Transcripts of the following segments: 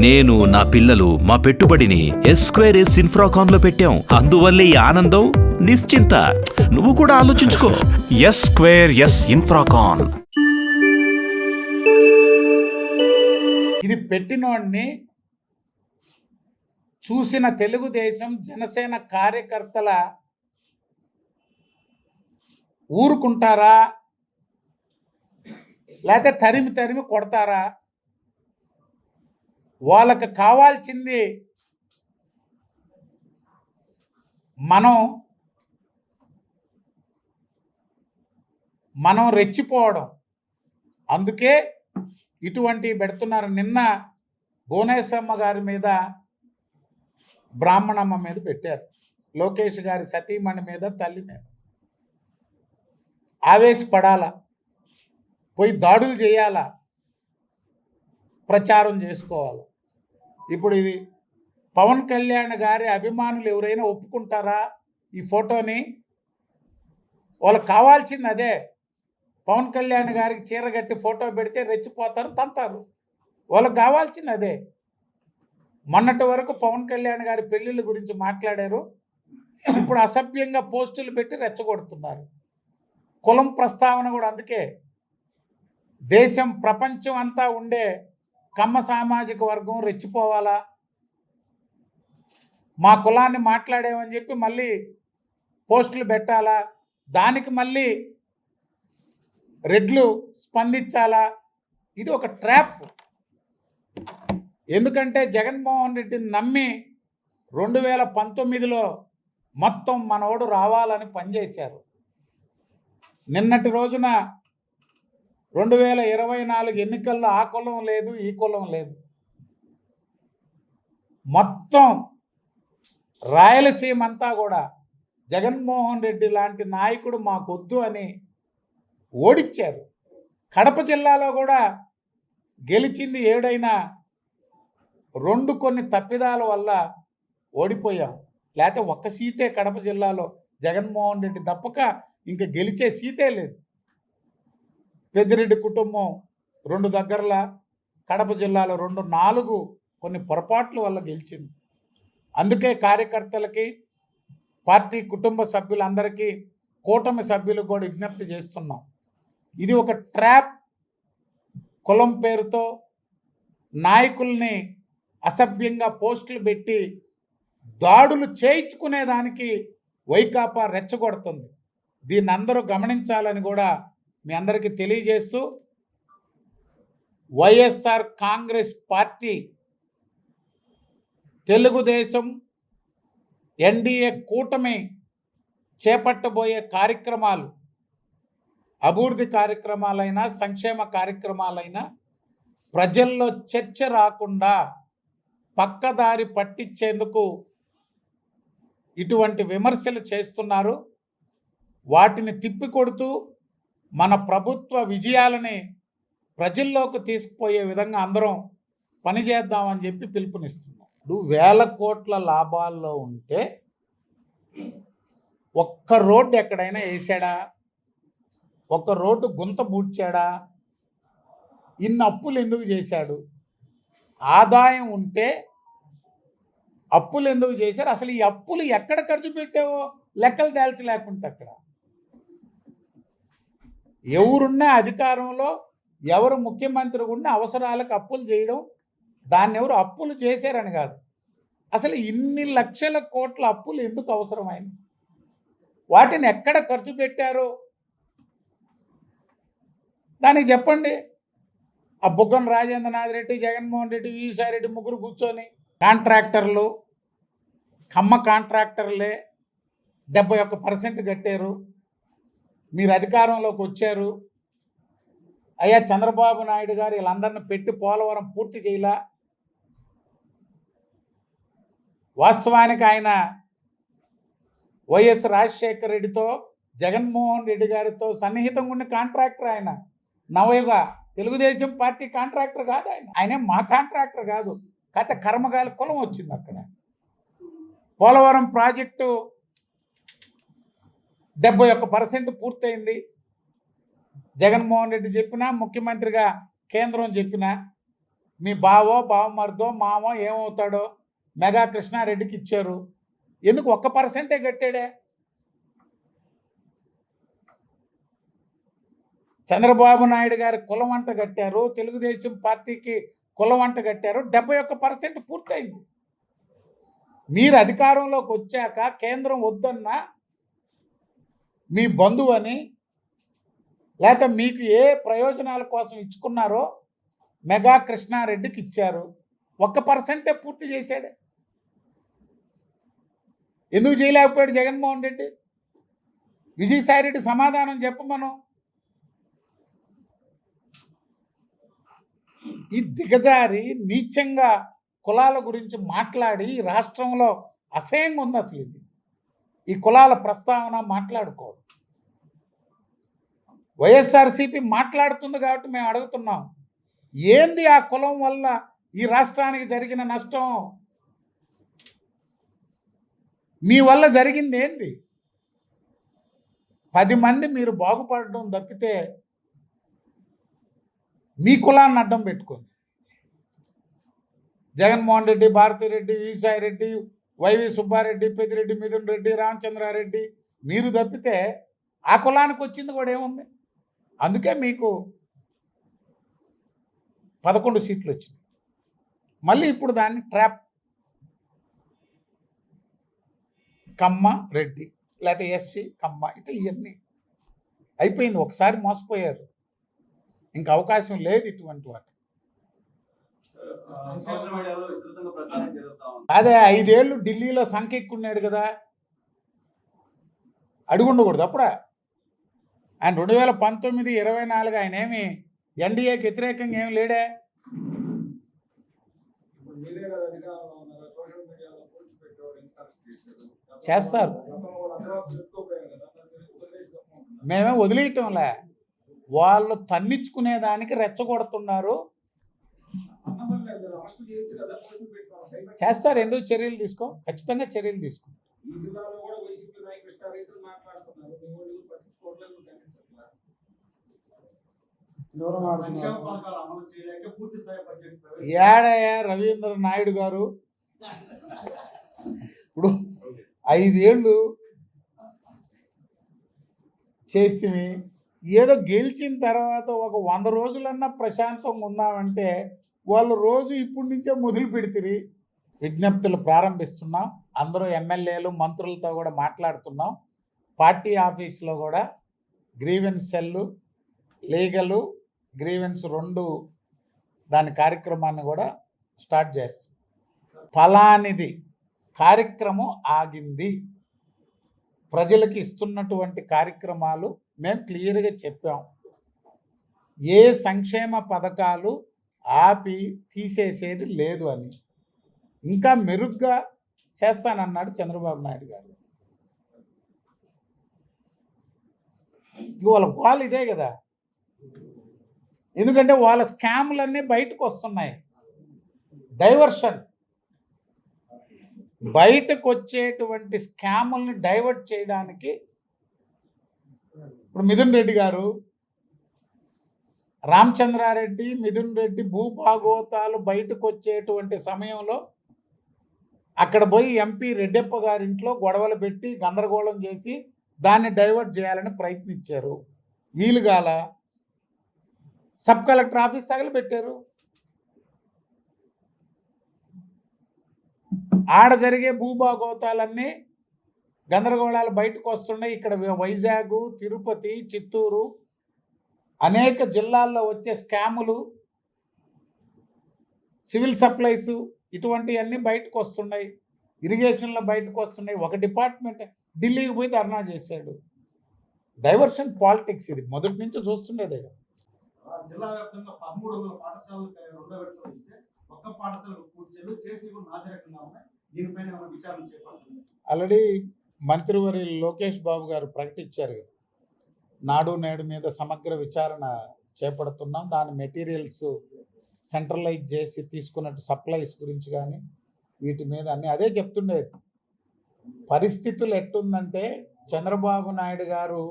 నేను నా పిల్లలు మా పెట్టుబడిని ఎస్క్వేర్ ఎస్ ఇన్ఫ్రాకాన్లో పెట్టాం. అందువల్లే ఈ ఆనందం నిశ్చింత. నువ్వు కూడా ఆలోచించుకో. ఎస్ స్క్వేర్ ఎస్ ఇన్ఫ్రాకాన్ ఇది పెట్టినోడిని చూసిన తెలుగుదేశం జనసేన కార్యకర్తల ఊరుకుంటారా? లేకపోతే తరిమి తరిమి కొడతారా? వాళ్ళకి కావాల్సింది మనం మనం రెచ్చిపోవడం. అందుకే ఇటువంటివి పెడుతున్నారు. నిన్న భువనేశ్వరమ్మ గారి మీద బ్రాహ్మణమ్మ మీద పెట్టారు. లోకేష్ గారి సతీమణి మీద తల్లి మీద. ఆవేశపడాలా? పోయి దాడులు చేయాలా? ప్రచారం చేసుకోవాలి? ఇప్పుడు ఇది పవన్ కళ్యాణ్ గారి అభిమానులు ఎవరైనా ఒప్పుకుంటారా ఈ ఫోటోని? వాళ్ళకి కావాల్సింది అదే. పవన్ కళ్యాణ్ గారికి చీర కట్టి ఫోటో పెడితే రెచ్చిపోతారు తంతారు. వాళ్ళకి కావాల్సింది అదే. మొన్నటి వరకు పవన్ కళ్యాణ్ గారి పెళ్ళిళ్ళ గురించి మాట్లాడారు. ఇప్పుడు అసభ్యంగా పోస్టులు పెట్టి రెచ్చగొడుతున్నారు. కులం ప్రస్తావన కూడా అందుకే. దేశం ప్రపంచం అంతా ఉండే కమ్మ సామాజిక వర్గం రెచ్చిపోవాలా? మా కులాన్ని మాట్లాడేమని చెప్పి మళ్ళీ పోస్టులు పెట్టాలా? దానికి మళ్ళీ రెడ్లు స్పందించాలా? ఇది ఒక ట్రాప్. ఎందుకంటే జగన్మోహన్ రెడ్డిని నమ్మి రెండు వేల పంతొమ్మిదిలో మొత్తం మనోడు రావాలని పనిచేశారు. నిన్నటి రోజున రెండు వేల ఇరవై నాలుగు ఎన్నికల్లో ఆ కులం లేదు ఈ కులం లేదు. మొత్తం రాయలసీమ అంతా కూడా జగన్మోహన్ రెడ్డి లాంటి నాయకుడు మాకొద్దు అని ఓడిచ్చారు. కడప జిల్లాలో కూడా గెలిచింది ఏడైనా రెండు కొన్ని తప్పిదాల వల్ల ఓడిపోయాం. లేకపోతే ఒక్క సీటే కడప జిల్లాలో జగన్మోహన్ రెడ్డి తప్పక ఇంకా గెలిచే సీటే లేదు. పెద్దిరెడ్డి కుటుంబం రెండు దగ్గరల కడప జిల్లాలో రెండు నాలుగు కొన్ని పొరపాట్ల వల్ల గెలిచింది. అందుకే కార్యకర్తలకి పార్టీ కుటుంబ సభ్యులందరికీ కూటమి సభ్యులకు కూడా విజ్ఞప్తి చేస్తున్నాం. ఇది ఒక ట్రాప్ కులం పేరుతో నాయకుల్ని అసభ్యంగా పోస్టులు పెట్టి దాడులు చేయించుకునేదానికి వైకాపా రెచ్చగొడుతుంది. దీన్ని అందరూ గమనించాలని కూడా మీ అందరికీ తెలియజేస్తూ వైఎస్ఆర్ కాంగ్రెస్ పార్టీ తెలుగుదేశం ఎన్డీఏ కూటమి చేపట్టబోయే కార్యక్రమాలు అభివృద్ధి కార్యక్రమాలైనా సంక్షేమ కార్యక్రమాలైనా ప్రజల్లో చర్చ రాకుండా పక్కదారి పట్టించేందుకు ఇటువంటి విమర్శలు చేస్తున్నారు. వాటిని తిప్పికొడుతూ మన ప్రభుత్వ విజయాలని ప్రజల్లోకి తీసుకుపోయే విధంగా అందరం పనిచేద్దామని చెప్పి పిలుపునిస్తున్నాం. ఇప్పుడు వేల కోట్ల లాభాల్లో ఉంటే ఒక్క రోడ్డు ఎక్కడైనా వేసాడా? ఒక రోడ్డు గుంత బూడ్చాడా ఇన్ని అప్పులు ఎందుకు చేశాడు? ఆదాయం ఉంటే అప్పులు ఎందుకు చేశారు? అసలు ఈ అప్పులు ఎక్కడ ఖర్చు పెట్టావో లెక్కలు తేల్చలేకుంటే అక్కడ. ఎవరున్నా అధికారంలో ఎవరు ముఖ్యమంత్రి ఉన్న అవసరాలకు అప్పులు చేయడం దాన్ని ఎవరు అప్పులు చేశారని కాదు. అసలు ఇన్ని లక్షల కోట్ల అప్పులు ఎందుకు అవసరమైంది? వాటిని ఎక్కడ ఖర్చు పెట్టారో? దానికి చెప్పండి. ఆ బుగ్గన రాజేంద్రనాథ్ రెడ్డి జగన్మోహన్ రెడ్డి రెడ్డి ముగ్గురు కూర్చొని కాంట్రాక్టర్లు కమ్మ కాంట్రాక్టర్లే డెబ్బై ఒక్క పర్సెంట్ కట్టారు. మీరు అధికారంలోకి వచ్చారు. అయ్యా చంద్రబాబు నాయుడు గారు వీళ్ళందరిని పెట్టి పోలవరం పూర్తి చేయలా? వాస్తవానికి ఆయన వైఎస్ రాజశేఖర రెడ్డితో జగన్మోహన్ రెడ్డి గారితో సన్నిహితంగా ఉన్న కాంట్రాక్టర్ ఆయన. నవయుగ తెలుగుదేశం పార్టీ కాంట్రాక్టర్ కాదు ఆయన. ఆయనే మా కాంట్రాక్టర్ కాదు. కథ కర్మగాలి కులం వచ్చింది అక్కడ. పోలవరం ప్రాజెక్టు డెబ్బై ఒక్క పర్సెంట్ పూర్తయింది. జగన్మోహన్ రెడ్డి చెప్పినా ముఖ్యమంత్రిగా కేంద్రం చెప్పినా మీ బావో బావమర్దో మామో ఏమవుతాడో మెగా కృష్ణారెడ్డికి ఇచ్చారు. ఎందుకు ఒక్క పర్సెంటే కట్టాడే? చంద్రబాబు నాయుడు గారి కులం వంట కట్టారు తెలుగుదేశం పార్టీకి కులం వంట కట్టారు డెబ్బై ఒక్క పర్సెంట్ పూర్తయింది. మీరు అధికారంలోకి వచ్చాక కేంద్రం వద్దన్నా మీ బంధువు అని మీకు ఏ ప్రయోజనాల కోసం ఇచ్చుకున్నారో మెగా కృష్ణారెడ్డికి ఇచ్చారు. ఒక్క పర్సెంటే పూర్తి చేశాడే. ఎందుకు చేయలేకపోయాడు జగన్మోహన్ రెడ్డి? విజయసాయిరెడ్డి సమాధానం చెప్పమను. ఈ దిగజారి నీచంగా కులాల గురించి మాట్లాడి రాష్ట్రంలో అసహ్యంగా ఉంది అసలు ఇది. ఈ కులాల ప్రస్తావన మాట్లాడుకోడు వైఎస్ఆర్సీపీ మాట్లాడుతుంది కాబట్టి మేము అడుగుతున్నాం. ఏంది ఆ కులం వల్ల ఈ రాష్ట్రానికి జరిగిన నష్టం? మీ వల్ల జరిగింది ఏంది? పది మంది మీరు బాగుపడడం తప్పితే మీ కులాన్ని అడ్డం పెట్టుకోండి. జగన్మోహన్ రెడ్డి భారతిరెడ్డి విజయసాయి రెడ్డి వైవి సుబ్బారెడ్డి పెద్దిరెడ్డి మిథున్ రెడ్డి రామచంద్రారెడ్డి మీరు తప్పితే ఆ కులానికి వచ్చింది కూడా ఏముంది? అందుకే మీకు పదకొండు సీట్లు వచ్చింది మళ్ళీ ఇప్పుడు దాన్ని ట్రాప్ కమ్మ రెడ్డి లేకపోతే ఎస్సీ కమ్మ ఇట్లా ఇవన్నీ అయిపోయింది. ఒకసారి మోసపోయారు. ఇంకా అవకాశం లేదు ఇటువంటి వాటి అదే ఐదేళ్ళు ఢిల్లీలో సంకెక్కున్నాడు కదా. అడుగుండకూడదు అప్పుడా. ఆయన రెండు వేల పంతొమ్మిది ఇరవై నాలుగు ఆయన ఏమి ఎన్డీఏకి వ్యతిరేకంగా ఏం లేడే? చేస్తారు. మేమే వదిలేయటంలే. వాళ్ళు తన్నించుకునే దానికి రెచ్చగొడుతున్నారు. చేస్తారు ఎందుకు చర్యలు తీసుకో? ఖచ్చితంగా చర్యలు తీసుకో. ఏడయ్యా రవీంద్ర నాయుడు గారు. ఇప్పుడు ఐదేళ్ళు చేస్తే ఏదో గెలిచిన తర్వాత ఒక వంద రోజులన్నా ప్రశాంతంగా ఉన్నామంటే వాళ్ళు రోజు ఇప్పటి నుంచే మొదలు పెడితే విజ్ఞప్తులు ప్రారంభిస్తున్నాం. అందరూ ఎమ్మెల్యేలు మంత్రులతో కూడా మాట్లాడుతున్నాం. పార్టీ ఆఫీస్లో కూడా గ్రీవెన్స్ సెల్లు లీగలు గ్రీవెన్స్ రెండు దాని కార్యక్రమాన్ని కూడా స్టార్ట్ చేస్తాం. ఫలానిది కార్యక్రమం ఆగింది. ప్రజలకు ఇస్తున్నటువంటి కార్యక్రమాలు మేము క్లియర్గా చెప్పాం. ఏ సంక్షేమ పథకాలు ఆపి తీసేసేది లేదు అని. ఇంకా మెరుగ్గా చేస్తానన్నాడు చంద్రబాబు నాయుడు గారు. వాళ్ళ గోల్ ఇదే కదా. ఎందుకంటే వాళ్ళ స్కాములన్నీ బయటకు వస్తున్నాయి. డైవర్షన్. బయటకు వచ్చేటువంటి స్కాముల్ని డైవర్ట్ చేయడానికి ఇప్పుడు మిథున్ రెడ్డి గారు రామచంద్రారెడ్డి మిథున్ రెడ్డి భూభాగోతాలు బయటకు వచ్చేటువంటి సమయంలో అక్కడ పోయి ఎంపీ రెడ్డప్ప గారింట్లో గొడవలు పెట్టి గందరగోళం చేసి దాన్ని డైవర్ట్ చేయాలని ప్రయత్నించారు. వీలుగాల సబ్ కలెక్టర్ ఆఫీస్ తగలబెట్టారు. ఆడ జరిగే భూభాగోతాలన్నీ గందరగోళాలు బయటకు వస్తున్నాయి ఇక్కడ వైజాగ్ తిరుపతి చిత్తూరు అనేక జిల్లాల్లో వచ్చే స్కాములు సివిల్ సప్లైస్ ఇటువంటివన్నీ బయటకు వస్తున్నాయి. ఇరిగేషన్లో బయటకు వస్తున్నాయి. ఒక డిపార్ట్మెంట్ ఢిల్లీకి పోయి ధర్నా చేశాడు. డైవర్షన్ పాలిటిక్స్ ఇది. మొదటి నుంచి చూస్తుండేదే. జిల్లా వ్యాప్తంగా పదమూడు వందల పాఠశాలలు రెండో విడతలో ఇస్తే ఒక్క పాఠశాలకు పూర్తి చేయలేదు. చేసి కూడా నాశరకంగా ఉన్నాయి. దీనిపైన ఏమైనా విచారణ చేపడుతుంది ఆల్రెడీ మంత్రివరి లోకేష్ బాబు గారు ప్రకటించారు నాడు నేడు మీద సమగ్ర విచారణ చేపడుతున్నాం. దాని మెటీరియల్స్ సెంట్రలైజ్ చేసి తీసుకున్నట్టు సప్లైస్ గురించి కానీ వీటి మీద అన్ని అదే చెప్తుండేది పరిస్థితులు ఎట్టుందంటే చంద్రబాబు నాయుడు గారు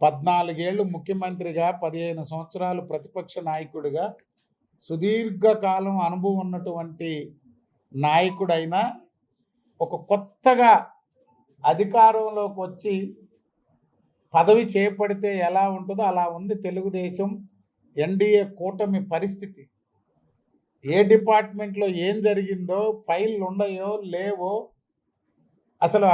పద్నాలుగేళ్ళు ముఖ్యమంత్రిగా పదిహేను సంవత్సరాలు ప్రతిపక్ష నాయకుడిగా సుదీర్ఘకాలం అనుభవం ఉన్నటువంటి నాయకుడైనా ఒక కొత్తగా అధికారంలోకి వచ్చి పదవి చేపడితే ఎలా ఉంటుందో అలా ఉంది తెలుగుదేశం ఎన్డీఏ కూటమి పరిస్థితి. ఏ డిపార్ట్మెంట్లో ఏం జరిగిందో ఫైల్ ఉన్నాయో లేవో అసలు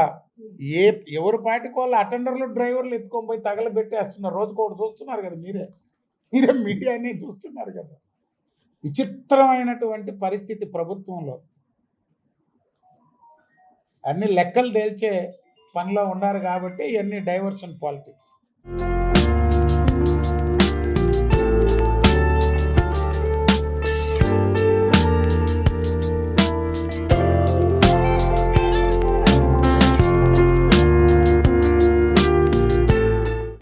ఏ ఎవరి పాటికి వాళ్ళు అటెండర్లు డ్రైవర్లు ఎత్తుకొని పోయి తగలబెట్టేస్తున్నారు? రోజుకోటి చూస్తున్నారు కదా మీరే. మీరే మీడియానే చూస్తున్నారు కదా. విచిత్రమైనటువంటి పరిస్థితి ప్రభుత్వంలో. అన్ని లెక్కలు తేల్చే పనిలో ఉన్నారు కాబట్టి ఇవన్నీ డైవర్షన్ పాలిటిక్స్